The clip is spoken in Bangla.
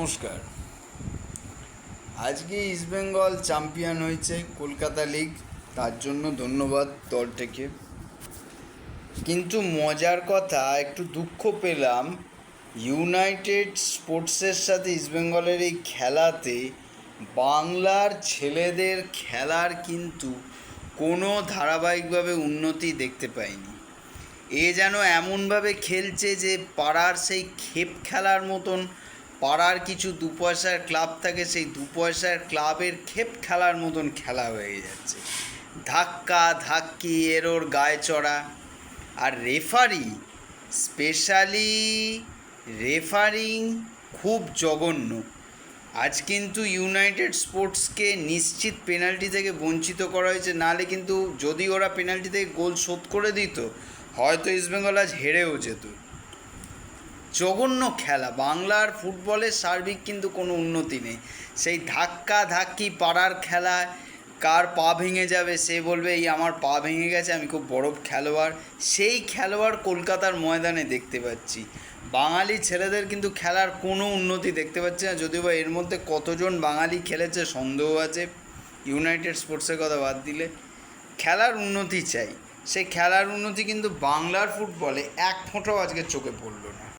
নমস্কার। আজকে ইস্টবেঙ্গল চ্যাম্পিয়ন হয়েছে কলকাতা লিগ তার জন্য ধন্যবাদ দলটাকে কিন্তু মজার কথা, একটু দুঃখ পেলাম ইউনাইটেড স্পোর্টসের সাথে ইস্টবেঙ্গলের এই খেলাতে বাংলার ছেলেদের খেলার কিন্তু কোনো ধারাবাহিকভাবে উন্নতি দেখতে পাইনি। এ যেন এমনভাবে খেলছে যে পাড়ার সেই খেপ খেলার মতন পাড়ার কিছু দু পয়সার ক্লাব থাকে, সেই দু পয়সার ক্লাবের খেপ খেলার মতন খেলা হয়ে যাচ্ছে। ধাক্কা, ধাক্কি, এরোর গায়ে চড়া। আর রেফারি, স্পেশালি রেফারিং খুব জঘন্য। আজ কিন্তু ইউনাইটেড স্পোর্টসকে নিশ্চিত পেনাল্টি থেকে বঞ্চিত করা হয়েছে। নাহলে কিন্তু যদি ওরা পেনাল্টি থেকে গোল শোধ করে দিত, হয়তো ইস্টবেঙ্গল আজ হেরেও যেত। জঘন্য খেলা। বাংলার ফুটবলের সার্বিক কিন্তু কোনো উন্নতি নেই। সেই ধাক্কা ধাক্কি পাড়ার খেলা, কার পা ভেঙে যাবে সে বলবে, এই আমার পা ভেঙে গেছে, আমি খুব বড় খেলোয়াড়। সেই খেলোয়াড় কলকাতার ময়দানে দেখতে পাচ্ছি। বাঙালি ছেলেদের কিন্তু খেলার কোনো উন্নতি দেখতে পাচ্ছি না, যদিও বা এর মধ্যে কতজন বাঙালি খেলেছে সন্দেহ আছে। ইউনাইটেড স্পোর্টসের কথা বাদ দিলে। খেলার উন্নতি চাই। সেই খেলার উন্নতি কিন্তু বাংলার ফুটবলে এক ফোঁটাও আজকে চোখে পড়ল না।